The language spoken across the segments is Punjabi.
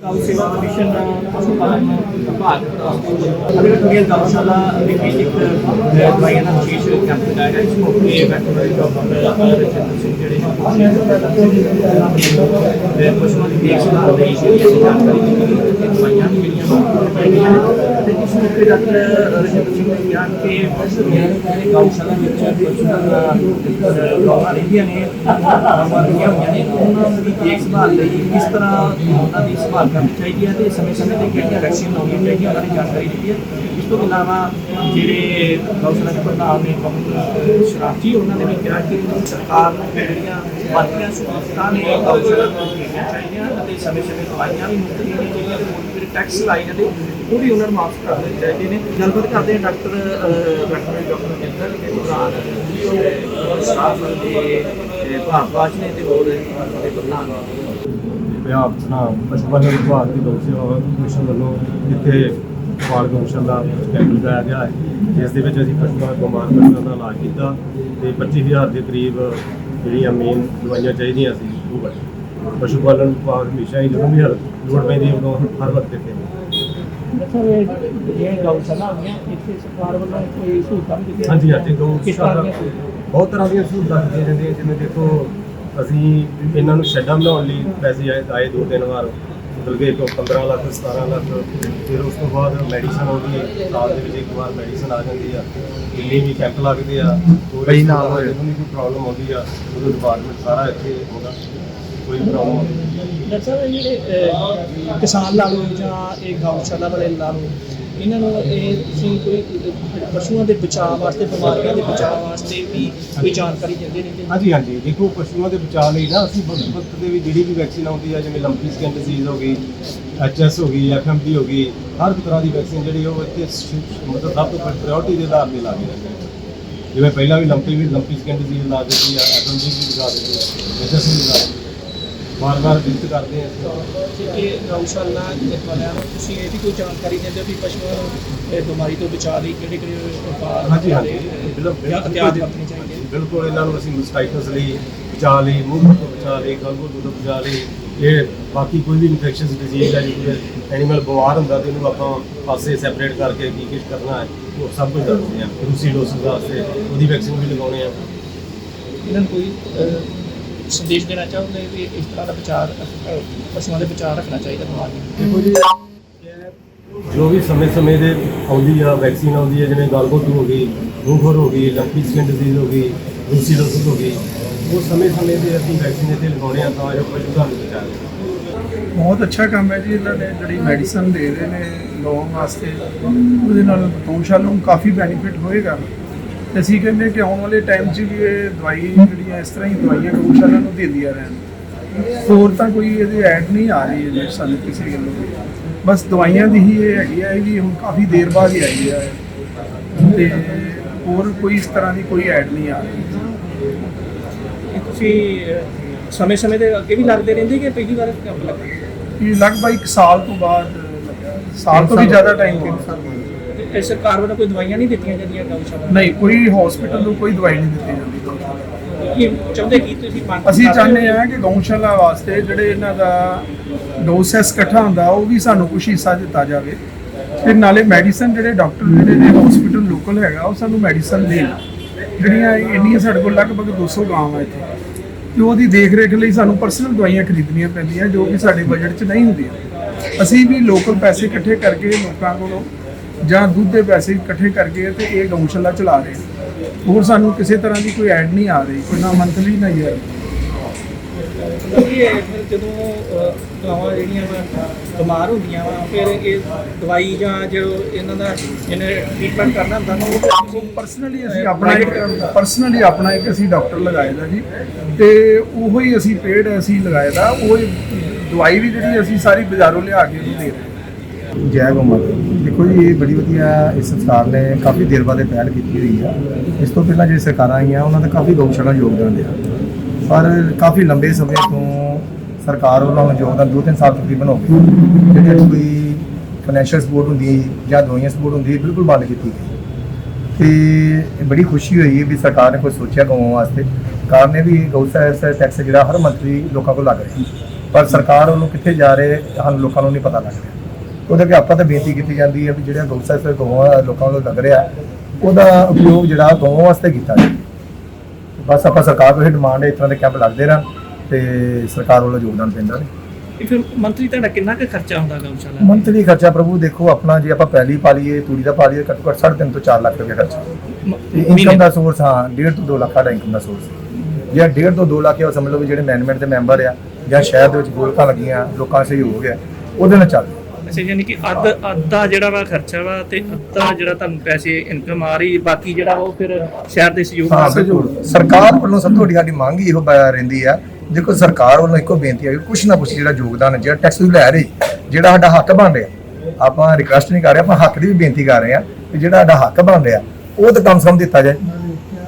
ਗਊ ਸੇਵਾ ਕਮਿਸ਼ਨ ਪਸ਼ੂ ਪਾਲਣ ਵਿਭਾਗ ਅਗਰ ਕੁੜੀਆਂ ਗਊਸ਼ਾਲਾ ਦੇ ਵਿੱਚ ਇੱਕ ਦਵਾਈਆਂ ਦਾ ਵਿਸ਼ੇਸ਼ ਕੈਂਪ ਲਗਾਇਆ ਗਿਆ ਇਸ ਮੌਕੇ ਵੈਟਰਨਰੀ ਡਾਕਟਰ ਰਜਿੰਦਰ ਸਿੰਘ ਜਿਹੜੇ ਨੇ ਪਸ਼ੂਆਂ ਦੀ ਦੇਖਭਾਲ ਲਈ ਜਿਹੜੀ ਅਸੀਂ ਜਾਣਕਾਰੀ ਦਿੱਤੀ ਗਈ ਤੇ ਦਵਾਈਆਂ ਵੀ ਜਿਹੜੀਆਂ ਹੈਗੀਆਂ ਨੇ। ਤੇ ਇਸ ਮੌਕੇ ਡਾਕਟਰ ਰਜਿੰਦਰ ਸਿੰਘ ਨੇ ਕਿਹਾ ਕਿ ਗਊਸ਼ਾਲਾ ਵਿੱਚ ਪਸ਼ੂਆਂ ਦਾ ਗਊਆਂ ਰਹਿੰਦੀਆਂ ਨੇ ਗਊਆਂ ਰਹੀਆਂ ਹੋਈਆਂ ਨੇ ਉਹਨਾਂ ਦੀ ਦੇਖਭਾਲ ਲਈ ਕਿਸ ਤਰ੍ਹਾਂ ਉਹਨਾਂ ਦੀ ਸੰਭਾਲ ਕਰਨੀ ਚਾਹੀਦੀ ਹੈ ਤੇ ਸਮੇਂ-ਸਮੇਂ ਤੇ ਕਿਹੜੀਆਂ ਵੈਕਸੀਨ ਲਾਉਣੀਆਂ ਚਾਹੀਦੀਆਂ ਉਹਨਾਂ ਦੀ ਜਾਣਕਾਰੀ ਦਿੱਤੀ ਹੈ। ਇਸ ਤੋਂ ਇਲਾਵਾ ਜਿਹੜੇ ਗਊਸ਼ਾਲਾ ਦੇ ਪ੍ਰਧਾਨ ਨੇ ਕਮਲ ਸ਼ਰਾਫੀ ਉਹਨਾਂ ਨੇ ਵੀ ਕਿਹਾ ਕਿ ਸਰਕਾਰ ਨੂੰ ਜਿਹੜੀਆਂ ਬਾਕੀਆਂ ਸਹੂਲਤਾਂ ਨੇ ਗਊਸ਼ਾਲਾ ਨੂੰ ਦੇਣੀਆਂ ਚਾਹੀਦੀਆਂ ਅਤੇ ਸਮੇਂ-ਸਮੇਂ ਦਵਾਈਆਂ ਵੀ ਮੁਫਤ ਦੇਣੀਆਂ ਚਾਹੀਦੀਆਂ ਤੇ ਟੈਕਸ ਲਾਈ ਜਾਂਦੇ ਉਹ ਵੀ ਉਹਨਾਂ ਨੂੰ ਮਾਫ ਕਰ ਦੇਣੇ ਚਾਹੀਦੇ ਨੇ। ਗੱਲਬਾਤ ਕਰਦੇ ਹਾਂ ਡਾਕਟਰ ਡਾਕਟਰ ਡਾਕਟਰ ਜਿੰਦਰ ਦੇ ਪ੍ਰਧਾਨ ਸ਼ਰਾਫ ਦੇ ਅਹ, ਭਾਰਤਵਾਜ ਨੇ ਤੇ ਹੋਰ ਦੇ ਪ੍ਰਧਾਨ ਪੰਜਾਬ ਆਪਣਾ ਪਸ਼ੂ ਪਾਲਣ ਵਿਭਾਗ ਦੀ ਗਊ ਸੇਵਾ ਕਮਿਸ਼ਨ ਵੱਲੋਂ ਇੱਥੇ ਪਾਲ ਗਊਸ਼ਾਲਾ ਕੈਂਪ ਲਗਾਇਆ ਗਿਆ ਹੈ ਜਿਸ ਦੇ ਵਿੱਚ ਅਸੀਂ ਪਸ਼ੂਆਂ ਬਿਮਾਰ ਪਸ਼ੂਆਂ ਦਾ ਇਲਾਜ ਕੀਤਾ ਤੇ 25000 ਦੇ ਕਰੀਬ ਜਿਹੜੀਆਂ ਮੇਨ ਦਵਾਈਆਂ ਚਾਹੀਦੀਆਂ ਸੀ ਉਹ ਵਰਤੀਆਂ। ਪਸ਼ੂ ਪਾਲਣ ਵਿਭਾਗ ਹਮੇਸ਼ਾ ਹੀ ਜਦੋਂ ਵੀ ਲੋੜ ਪੈਂਦੀ ਉਦੋਂ ਹਰ ਵਕਤ ਇੱਥੇ ਅੱਛਾ ਇਹ ਜਿਹੜੀਆਂ ਗਊਸ਼ਾਲਾ ਹੁੰਦੀਆਂ ਇੱਥੇ ਸਰਕਾਰ ਵੱਲੋਂ ਕੋਈ ਸਹੂਲਤਾਂ ਦਿੱਤੀਆਂ ਹਾਂਜੀ ਹਾਂਜੀ ਗਊ ਕਿਸ ਤਰ੍ਹਾਂ ਦੀਆਂ ਸਹੂਲਤਾਂ? ਬਹੁਤ ਤਰ੍ਹਾਂ ਦੀਆਂ ਸਹੂਲਤਾਂ ਦਿੱਤੀਆਂ ਜਾਂਦੀਆਂ ਜਿਵੇਂ ਦੇਖੋ ਅਸੀਂ ਇਹਨਾਂ ਨੂੰ ਸ਼ੈੱਡਾਂ ਬਣਾਉਣ ਲਈ ਪੈਸੇ ਆਏ ਆਏ ਦੋ ਤਿੰਨ ਵਾਰ ਮਤਲਬ ਕਿ ਤੋਂ 15 ਲੱਖ 17 ਲੱਖ ਫਿਰ ਉਸ ਤੋਂ ਬਾਅਦ ਮੈਡੀਸਨ ਆਉਂਦੀ ਹੈ ਸਾਲ ਦੇ ਵਿੱਚ ਇੱਕ ਵਾਰ ਮੈਡੀਸਨ ਆ ਜਾਂਦੀ ਆ ਦਿੱਲੀ ਵੀ ਕੈਂਪ ਲੱਗਦੇ ਆ ਕਈ ਨਾਲ ਵੀ ਕੋਈ ਪ੍ਰੋਬਲਮ ਆਉਂਦੀ ਆ ਉਦੋਂ ਡਿਪਾਰਟਮੈਂਟ ਸਾਰਾ ਇੱਥੇ ਹੁੰਦਾ ਕੋਈ ਪ੍ਰੋਬਲਮ ਡਾਕਟਰ ਸਾਹਿਬ ਇਹ ਜਿਹੜੇ ਕਿਸਾਨ ਲਾ ਲਓ ਜਾਂ ਇਹ ਗਊਸ਼ਾਲਾ ਵਾਲੇ ਲਾ ਲਓ ਇਹਨਾਂ ਨੂੰ ਇਹ ਤੁਸੀਂ ਕੋਈ ਪਸ਼ੂਆਂ ਦੇ ਬਚਾਅ ਵਾਸਤੇ, ਬਿਮਾਰੀਆਂ ਦੇ ਬਚਾਅ ਵਾਸਤੇ ਵੀ ਕੋਈ ਜਾਣਕਾਰੀ ਦਿੰਦੇ ਰਹਿੰਦੇ ਨੇ ਹਾਂਜੀ ਹਾਂਜੀ ਦੇਖੋ, ਪਸ਼ੂਆਂ ਦੇ ਬਚਾਅ ਲਈ ਨਾ ਅਸੀਂ ਵਕਤ ਵਕਤ ਦੇ ਵੀ ਜਿਹੜੀ ਵੀ ਵੈਕਸੀਨ ਆਉਂਦੀ ਆ, ਜਿਵੇਂ ਲੰਪੀ ਸਕਿਨ ਡਿਜ਼ੀਜ਼ ਹੋ ਗਈ ਐਚਐਸ ਹੋ ਗਈ ਐਫਐਮਡੀ ਹੋ ਗਈ, ਹਰ ਤਰ੍ਹਾਂ ਦੀ ਵੈਕਸੀਨ ਜਿਹੜੀ ਉਹ ਇੱਥੇ ਸ਼- ਮਤਲਬ ਸਭ ਤੋਂ ਪ੍ਰਾਇੋਰਟੀ ਦੇ ਆਧਾਰ ਤੇ ਲਾ ਕੇ ਰੱਖੀ ਹੈ। ਜਿਵੇਂ ਪਹਿਲਾਂ ਵੀ ਲੰਪੀ ਵੀ ਲੰਪੀ ਸਕਿਨ ਡਿਜ਼ੀਜ਼ ਲਾ ਦਿੱਤੀ ਆ ਐਫਐਮਡੀ ਵੀ ਲਗਾ ਦਿੱਤੀ ਐਚਐਸ ਵੀ ਲਗਾ ਦਿੱਤੀ ਆ ਵਾਰ ਵਾਰ ਵਿਜ਼ਿਟ ਕਰਦੇ ਆ ਅਸੀਂ। ਤੇ ਇਹ ਗਊਸ਼ਾਲਾ ਵਾਲਿਆਂ ਨੂੰ ਤੁਸੀਂ ਇਹ ਵੀ ਕੋਈ ਜਾਣਕਾਰੀ ਦਿੰਦੇ ਹੋ ਵੀ ਪਸ਼ੂਆਂ ਨੂੰ ਇਹ ਬਿਮਾਰੀ ਤੋਂ ਬਚਾਅ ਲਈ ਕਿਹੜੇ ਕਿਹੜੇ ਉਪਾਅ ਹਾਂਜੀ ਹਾਂਜੀ। ਬਿਲਕੁਲ ਜਾਂ ਹਥਿਆਰ ਵਰਤਣੇ ਚਾਹੀਦੇ। ਬਿਲਕੁਲ ਇਹਨਾਂ ਨੂੰ ਅਸੀਂ ਮਸਟਾਈਟਸ ਲਈ ਬਚਾਅ ਲਈ ਮੂੰਹ ਤੋਂ ਬਚਾਅ ਲਈ ਗਲਗਲ ਤੋਂ ਬਚਾਅ ਲਈ। ਇਹ ਬਾਕੀ ਕੋਈ ਵੀ ਇਨਫੈਕਸ਼ਨਸ ਡਿਜ਼ੀਜ਼ ਹੈ ਜੇ ਐਨੀਮਲ ਬਿਮਾਰ ਹੁੰਦਾ ਤੇ ਇਹਨੂੰ ਆਪਾਂ ਪਾਸੇ ਸੈਪਰੇਟ ਕਰਕੇ ਕੀ ਕੀ ਕਰਨਾ ਹੈ ਉਹ ਸਭ ਕੁਝ ਦੱਸਦੇ ਆ। ਰੂਸੀ ਡੋਸਿਸ ਵਾਸਤੇ ਉਹਦੀ ਵੈਕਸੀਨ ਵੀ ਲਗਾਉਣੇ ਆ। ਇਹਨਾਂ ਕੋਈ ਸੰਦੇਸ਼ ਦੇਣਾ ਚਾਹੁੰਦੇ ਵੀ ਇਸ ਤਰ੍ਹਾਂ ਦਾ ਅਹ, ਪਸ਼ੂਆਂ ਦੇ ਬਚਾਅ ਰੱਖਣਾ ਚਾਹੀਦਾ ਬਿਮਾਰੀਆਂ ਦੇਖੋ ਜੀ ਜੋ ਵੀ ਸਮੇਂ-ਸਮੇਂ ਦੇ ਆਉਂਦੀ ਆ ਵੈਕਸੀਨ ਆਉਂਦੀ ਹੈ ਜਿਵੇਂ ਗਲਗੋਟੂ ਹੋ ਗਈ ਰੂਫਰ ਹੋ ਗਈ ਲੰਪੀ ਸਕਿਨ ਡਿਜ਼ੀਜ਼ ਹੋ ਗਈ ਰੂਸੀ ਡੋਸਿਸ ਹੋ ਗਈ ਉਹ ਸਮੇਂ-ਸਮੇਂ ਦੇ ਅਸੀਂ ਵੈਕਸੀਨ ਇੱਥੇ ਲਗਾਉਣੇ ਆ ਤਾਂ ਜੋ ਪਸ਼ੂ ਤੁਹਾਨੂੰ ਬਚਾਏ ਬਹੁਤ ਅੱਛਾ ਕੰਮ ਹੈ ਜੀ ਇਹਨਾਂ ਨੇ ਜਿਹੜੀ ਮੈਡੀਸਨ ਦੇ ਰਹੇ ਨੇ ਲੋਕਾਂ ਵਾਸਤੇ ਉਹਦੇ ਨਾਲ ਗਊਸ਼ਾਲਾ ਨੂੰ ਕਾਫੀ ਬੈਨੀਫਿਟ ਹੋਏਗਾ। ਤੇ ਅਸੀਂ ਕਹਿੰਦੇ ਹਾਂ ਕਿ ਆਉਣ ਵਾਲੇ ਟਾਈਮ 'ਚ ਵੀ ਇਹ ਦਵਾਈ ਜਿਹੜੀਆਂ ਇਸ ਤਰ੍ਹਾਂ ਹੀ ਦਵਾਈਆਂ ਗਊਸ਼ਾਲਾ ਨੂੰ ਦਿੰਦੀਆਂ ਰਹਿਣ। ਹੋਰ ਤਾਂ ਕੋਈ ਇਹਦੀ ਐਡ ਨਹੀਂ ਆ ਰਹੀ ਹੈ ਜੀ ਸਾਨੂੰ ਕਿਸੇ ਗੱਲੋਂ ਬਸ ਦਵਾਈਆਂ ਦੀ ਹੀ ਇਹ ਹੈਗੀ ਹੈ ਵੀ ਹੁਣ ਕਾਫੀ ਦੇਰ ਬਾਅਦ ਹੀ ਆਈ ਹੈ ਤੇ ਹੋਰ ਕੋਈ ਇਸ ਤਰ੍ਹਾਂ ਦੀ ਕੋਈ ਐਡ ਨਹੀਂ ਆ ਰਹੀ। ਤੁਸੀਂ ਸਮੇਂ-ਸਮੇਂ ਦੇ ਅੱਗੇ ਵੀ ਲੱਗਦੇ ਰਹਿੰਦੇ ਕਿ ਪਹਿਲੀ ਵਾਰ ਲੱਗਾ? ਇਹ ਲਗਭਗ ਇੱਕ ਸਾਲ ਤੋਂ ਬਾਅਦ ਲੱਗਾ। ਸਾਲ ਤੋਂ ਵੀ ਜ਼ਿਆਦਾ ਟਾਈਮ ਤੋਂ ਤੇ ਇਹ ਸਰਕਾਰ ਵੱਲੋਂ ਕੋਈ ਦਵਾਈਆਂ ਨਹੀਂ ਦਿੱਤੀਆਂ ਜਾਂਦੀਆਂ ਗਊਸ਼ਾਲਾ ਨਹੀਂ ਕੋਈ ਹਸਪੀਟਲ ਨੂੰ ਕੋਈ ਦਵਾਈ ਨਹੀਂ ਦਿੱਤੀ ਜਾਂਦੀ। ਕੀ ਚਾਹੁੰਦੇ ਕੀ ਤੁਸੀਂ ਮੰਗ ਅਸੀਂ? ਚਾਹੁੰਦੇ ਹਾਂ ਕਿ ਗਊਸ਼ਾਲਾ ਵਾਸਤੇ ਜਿਹੜੇ ਇਹਨਾਂ ਦਾ ਡੋਸੈਸ ਇਕੱਠਾ ਹੁੰਦਾ ਉਹ ਵੀ ਸਾਨੂੰ ਕੁਝ ਹਿੱਸਾ ਦਿੱਤਾ ਜਾਵੇ। ਤੇ ਨਾਲੇ ਮੈਡੀਸਨ ਜਿਹੜੇ ਡਾਕਟਰ ਜਿਹੜੇ ਨੇ ਹਸਪੀਟਲ ਲੋਕਲ ਹੈਗਾ ਉਹ ਸਾਨੂੰ ਮੈਡੀਸਨ ਦੇਣ। ਜਿਹੜੀਆਂ ਇੰਨੀਆਂ ਸਾਡੇ ਕੋਲ ਲਗਭਗ 200 ਗਾਵਾਂ ਆ ਇੱਥੇ। ਤੇ ਉਹਦੀ ਦੇਖ ਰੇਖ ਲਈ ਸਾਨੂੰ ਪਰਸਨਲ ਦਵਾਈਆਂ ਖਰੀਦਣੀਆਂ ਪੈਂਦੀਆਂ ਜੋ ਕਿ ਸਾਡੇ ਬਜਟ 'ਚ ਨਹੀਂ ਹੁੰਦੀਆਂ। ਅਸੀਂ ਵੀ ਲੋਕਲ ਪੈਸੇ ਇਕੱਠੇ ਕਰਕੇ ਲੋਕਾਂ ਕੋਲੋਂ ਜਾਂ ਦੁੱਧ ਦੇ ਪੈਸੇ ਇਕੱਠੇ ਕਰਕੇ ਤੇ ਇਹ ਗਊਸ਼ਾਲਾ ਚਲਾ ਰਹੇ ਹਾਂ ਹੋਰ ਸਾਨੂੰ ਕਿਸੇ ਤਰ੍ਹਾਂ ਦੀ ਕੋਈ ਐਡ ਨਹੀਂ ਆ ਰਹੀ ਕੋਈ ਨਾ ਮੰਥਲੀ ਨਾ ਈਅਰ ਇਹ ਫਿਰ ਜਦੋਂ ਗਾਵਾਂ ਜਿਹੜੀਆਂ ਵਾ ਬਿਮਾਰ ਹੁੰਦੀਆਂ ਵਾ ਫਿਰ ਇਹ ਦਵਾਈ ਜਾਂ ਜੋ ਇਹਨਾਂ ਦਾ ਇਹਨੇ ਟ੍ਰੀਟਮੈਂਟ ਕਰਨਾ ਹੁੰਦਾ ਨਾ ਉਹ ਪਰਸਨਲੀ ਅਸੀਂ ਆਪਣਾ ਇੱਕ ਪਰਸਨਲੀ ਆਪਣਾ ਇੱਕ ਅਸੀਂ ਡਾਕਟਰ ਲਗਾਏ ਦਾ ਜੀ। ਤੇ ਉਹੋ ਹੀ ਅਸੀਂ ਪੇਡ ਅਸੀਂ ਲਗਾਏ ਦਾ ਉਹ ਦਵਾਈ ਵੀ ਜਿਹੜੀ ਅਸੀਂ ਸਾਰੀ ਬਾਜ਼ਾਰੋਂ ਲਿਆ ਕੇ ਉਹਨੂੰ ਦੇ ਰਹੇ। ਜੈ ਗੋ ਮਾਤਾ ਦੇਖੋ ਜੀ, ਇਹ ਬੜੀ ਵਧੀਆ ਇਸ ਸਰਕਾਰ ਨੇ ਕਾਫੀ ਦੇਰ ਬਾਅਦ ਪਹਿਲ ਕੀਤੀ ਹੋਈ ਆ। ਇਸ ਤੋਂ ਪਹਿਲਾਂ ਜਿਹੜੀ ਸਰਕਾਰਾਂ ਆਈਆਂ, ਉਹਨਾਂ ਦਾ ਕਾਫੀ ਗਊਸ਼ਾਲਾ ਯੋਗਦਾਨ ਦਿਆ। ਪਰ ਕਾਫੀ ਲੰਬੇ ਸਮੇਂ ਤੋਂ ਸਰਕਾਰ ਵੱਲੋਂ ਯੋਗਦਾਨ ਦੋ ਤਿੰਨ ਸਾਲ ਤਕਰੀਬਨ ਹੋ ਗਏ। ਜਿਹੜੇ ਕੋਈ ਫਾਈਨੈਂਸ਼ੀਅਲ ਸਪੋਰਟ ਹੁੰਦੀ ਜਾਂ ਦਵਾਈਆਂ ਸਪੋਰਟ ਹੁੰਦੀ ਹੈ ਬਿਲਕੁਲ ਬੰਦ ਕੀਤੀ ਗਈ। ਤੇ ਬੜੀ ਖੁਸ਼ੀ ਹੋਈ ਵੀ ਸਰਕਾਰ ਨੇ ਕੁਝ ਸੋਚਿਆ ਗਊਆਂ ਵਾਸਤੇ। ਕਾਰਨ ਇਹ ਵੀ ਗਊ ਸੈਸ ਟੈਕਸ ਜਿਹੜਾ ਹਰ ਮੰਥਲੀ ਲੋਕਾਂ ਕੋਲ ਲੱਗ ਰਿਹਾ। ਪਰ ਸਰਕਾਰ ਉਹਨੂੰ ਕਿੱਥੇ ਜਾ ਰਹੇ ਸਾਨੂੰ ਲੋਕਾਂ ਨੂੰ ਨਹੀਂ ਪਤਾ ਲੱਗ ਰਿਹਾ। ਉਹਦੇ ਕਿ ਆਪਾਂ ਤਾਂ ਬੇਨਤੀ ਕੀਤੀ ਜਾਂਦੀ ਹੈ ਵੀ ਜਿਹੜਾ ਗਊਸ਼ਾਲਾ ਤੇ ਗਊਆਂ ਲੋਕਾਂ ਨੂੰ ਲੱਗ ਰਿਹਾ ਉਹਦਾ ਉਪਯੋਗ ਜਿਹੜਾ ਗਊਆਂ ਵਾਸਤੇ ਕੀਤਾ ਜਾਵੇ। ਬਸ ਆਪਾਂ ਸਰਕਾਰ ਤੋਂ ਇਹ ਡਿਮਾਂਡ ਹੈ ਇਸ ਤਰ੍ਹਾਂ ਦੇ ਕੈਂਪ ਲੱਗਦੇ ਰਹਿਣ ਤੇ ਸਰਕਾਰ ਵੱਲੋਂ ਯੋਗਦਾਨ ਪੈਂਦਾ ਰਹੇ ਇਹ ਫਿਰ ਮੰਤਰੀ ਤੁਹਾਡਾ ਕਿੰਨਾ ਕੁ ਖਰਚਾ ਹੁੰਦਾ ਗਊਸ਼ਾਲਾ? ਮੰਥਲੀ ਖਰਚਾ ਪ੍ਰਭੂ ਦੇਖੋ ਆਪਣਾ ਜੇ ਆਪਾਂ ਪਹਿਲੀ ਪਾਲੀਏ ਤੂੜੀ ਦਾ ਪਾਲੀਏ ਘੱਟੋ ਘੱਟ 3.5 ਤੋਂ 4 ਲੱਖ ਰੁਪਏ ਖਰਚਾ। ਤੇ ਇਨਕਮ ਦਾ ਸੋਰਸ ਹਾਂ 1.5 ਤੋਂ 2 ਲੱਖ ਦਾ ਇਨਕਮ ਦਾ ਸੋਰਸ ਜੇ 1.5 ਤੋਂ 2 ਲੱਖ ਹੈ ਉਹ ਸਮਝ ਲਓ ਵੀ ਜਿਹੜੇ ਮੈਨੇਜਮੈਂਟ ਦੇ ਮੈਂਬਰ ਆ ਜਾਂ ਸ਼ਹਿਰ ਦੇ ਵਿੱਚ ਗੋਲਕਾਂ ਲੱਗੀਆਂ ਲੋਕਾਂ ਦਾ ਸਹਿਯੋਗ ਹੈ ਉਹਦੇ ਨਾਲ ਚੱਲ। ਅੱਛਾ ਯਾਨੀ ਕਿ ਅੱਧ ਅੱਧਾ ਜਿਹੜਾ ਵਾ ਖਰਚਾ ਵਾ ਤੇ ਅੱਧਾ ਜਿਹੜਾ ਤੁਹਾਨੂੰ ਪੈਸੇ ਇਨਕਮ ਆ ਰਹੀ ਬਾਕੀ ਜਿਹੜਾ ਵਾ ਉਹ ਫਿਰ ਸ਼ਹਿਰ ਦੇ ਸਹਿਯੋਗ ਨਾਲ ਸਰਕਾਰ ਵੱਲੋਂ ਸਭ ਤੋਂ ਵੱਡੀ ਸਾਡੀ ਮੰਗ ਇਹੋ ਬ- ਰਹਿੰਦੀ ਆ ਦੇਖੋ ਸਰਕਾਰ ਵੱਲੋਂ ਇੱਕੋ ਬੇਨਤੀ ਹੈ ਕਿ ਕੁਛ ਨਾ ਕੁਛ ਜਿਹੜਾ ਯੋਗਦਾਨ ਜਿਹੜਾ ਟੈਕਸ ਲੈ ਰਹੀ ਜਿਹੜਾ ਸਾਡਾ ਹੱਕ ਬਣ ਰਿਹਾ ਆਪਾਂ ਰਿਕਵੈਸਟ ਨਹੀਂ ਕਰ ਰਹੇ ਆਪਾਂ ਹੱਕ ਦੀ ਵੀ ਬੇਨਤੀ ਕਰ ਰਹੇ ਆ ਕਿ ਜਿਹੜਾ ਸਾਡਾ ਹੱਕ ਬਣ ਰਿਹਾ ਉਹ ਤਾਂ ਕਮ ਸੇ ਕਮ ਦਿੱਤਾ ਜਾਏ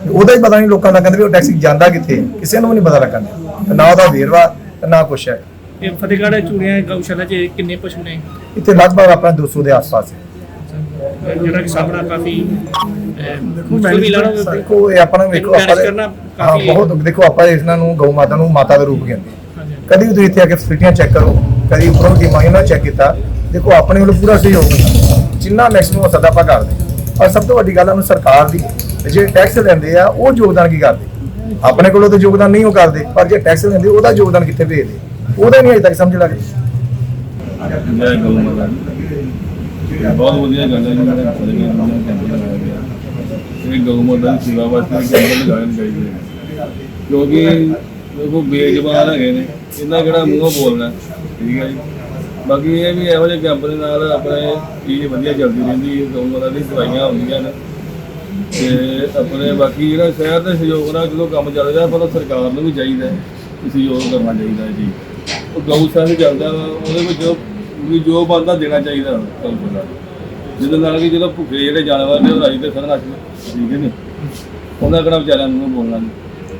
ਉਹਦਾ ਹੀ ਪਤਾ ਨਹੀਂ ਲੋਕਾਂ ਦਾ ਕਹਿੰਦੇ ਵੀ ਉਹ ਟੈਕਸ ਜਾਂਦਾ ਕਿੱਥੇ। ਕਿਸੇ ਨੂੰ ਵੀ ਨਹੀਂ ਪਤਾ। ਤੇ ਨਾ ਉਹਦਾ ਵੇਰਵਾ ਨਾ ਕੁਛ ਹੈ ਇਹ ਫਤਿਹਗੜ੍ਹ ਚੂੜੀਆਂ ਗਊਸ਼ਾਲਾ 'ਚ ਕਿੰਨੇ ਪਸ਼ੂ ਨੇ? ਇੱਥੇ ਲਗਭਗ ਆਪਣਾ 200 ਦੇ ਆਸ-ਪਾਸ ਹੈ। ਜਿਹੜਾ ਕਿ ਸਾਹਮਣਾ ਕਾਫੀ ਮੁਸ਼ਕਲ ਵੀ ਲਾਣਾ ਦੇਖੋ ਇਹ ਆਪਣਾ ਵੇਖੋ ਆਪਾਂ ਹਾਂ ਬਹੁਤ ਦੇਖੋ ਆਪਾਂ ਇਹਨਾਂ ਨੂੰ ਗਊ ਮਾਤਾ ਨੂੰ ਮਾਤਾ ਦਾ ਰੂਪ ਕਹਿੰਦੇ। ਕਦੀ ਵੀ ਤੁਸੀਂ ਇੱਥੇ ਆ ਕੇ ਫੈਸਿਲਿਟੀਆਂ ਚੈੱਕ ਕਰੋ ਕਦੀ ਉੱਪਰੋਂ ਦੀ ਮਾਇਨਾ ਚੈੱਕ ਕੀਤਾ ਦੇਖੋ ਆਪਣੇ ਵੱਲੋਂ ਪੂਰਾ ਸਹਿਯੋਗ ਹੁੰਦਾ। ਜਿੰਨਾ ਮੈਕਸਿਮਮ ਹੋ ਸਕਦਾ ਆਪਾਂ ਕਰਦੇ ਪਰ ਸਭ ਤੋਂ ਵੱਡੀ ਗੱਲ ਉਹਨੂੰ ਸਰਕਾਰ ਦੀ ਜਿਹੜੇ ਟੈਕਸ ਲੈਂਦੇ ਆ ਉਹ ਯੋਗਦਾਨ ਕੀ ਕਰਦੇ? ਆਪਣੇ ਕੋਲੋਂ ਤਾਂ ਯੋਗਦਾਨ ਨਹੀਂ ਉਹ ਕਰਦੇ ਪਰ ਜੇ ਟੈਕਸ ਲੈਂਦੇ ਉਹਦਾ ਯੋਗਦਾਨ ਕਿੱਥੇ ਭੇਜਦੇ? ਉਹਦਾ ਨਹੀਂ ਅਜੇ ਤੱਕ ਸਮਝ ਲੱਗਦੀ ਜੈ ਗਊ ਮਾਤਾ ਬਹੁਤ ਵਧੀਆ ਗੱਲ ਹੈ ਜਿਹਨਾਂ ਨੇ ਫੜੇ ਉਹਨਾਂ ਨੂੰ ਕੈਂਪ ਲਗਾਇਆ ਗਿਆ ਇਹ ਗਊ ਮਾਤਾ ਦੀ ਸੇਵਾ ਵਾਸਤੇ ਕੈਂਪ ਲਗਾਉਣੇ ਚਾਹੀਦੇ ਕਿਉਂਕਿ ਦੇਖੋ, ਬੇਜ਼ਬਾਨ ਹੈਗੇ ਨੇ, ਇਹਨਾਂ ਕਿਹੜਾ ਮੂੰਹੋਂ ਬੋਲਣਾ, ਠੀਕ ਹੈ ਜੀ? ਬਾਕੀ ਇਹ ਵੀ ਇਹੋ ਜਿਹੇ ਕੈਂਪ ਦੇ ਨਾਲ ਆਪਣੇ ਚੀਜ਼ ਵਧੀਆ ਚੱਲਦੀ ਰਹਿੰਦੀ ਹੈ ਗਊ ਮਾਤਾ ਦੀ ਦਵਾਈਆਂ ਹੁੰਦੀਆਂ ਨੇ। ਤੇ ਆਪਣੇ ਬਾਕੀ ਜਿਹੜਾ ਸ਼ਹਿਰ ਦੇ ਸਹਿਯੋਗ ਨਾਲ ਜਦੋਂ ਕੰਮ ਚੱਲ ਰਿਹਾ ਪਰ ਸਰਕਾਰ ਨੂੰ ਵੀ ਚਾਹੀਦਾ ਸਹਿਯੋਗ ਕਰਨਾ ਚਾਹੀਦਾ ਜੀ। ਉਹ ਗਊਸ਼ਾਲਾ ਚੱਲਦਾ ਵਾ ਉਹਦੇ ਵਿੱਚ ਜੋ- ਵੀ ਜੋ ਬੰਦਾ ਦੇਣਾ ਚਾਹੀਦਾ ਗਊਸ਼ਾਲਾ ਜਿਹਦੇ ਨਾਲ ਕਿ ਜਦੋਂ ਭੁੱਖੇ ਜਿਹੜੇ ਜਾਨਵਰ ਨੇ, ਉਹ ਰਾਜੀ ਤੇ ਸਨ ਠੀਕ ਹੈ ਨੀ ਉਹਨਾਂ ਕਿਹੜਾ ਵਿਚਾਰਿਆਂ ਨੂੰ ਬੋਲਣਾ ਨਹੀਂ।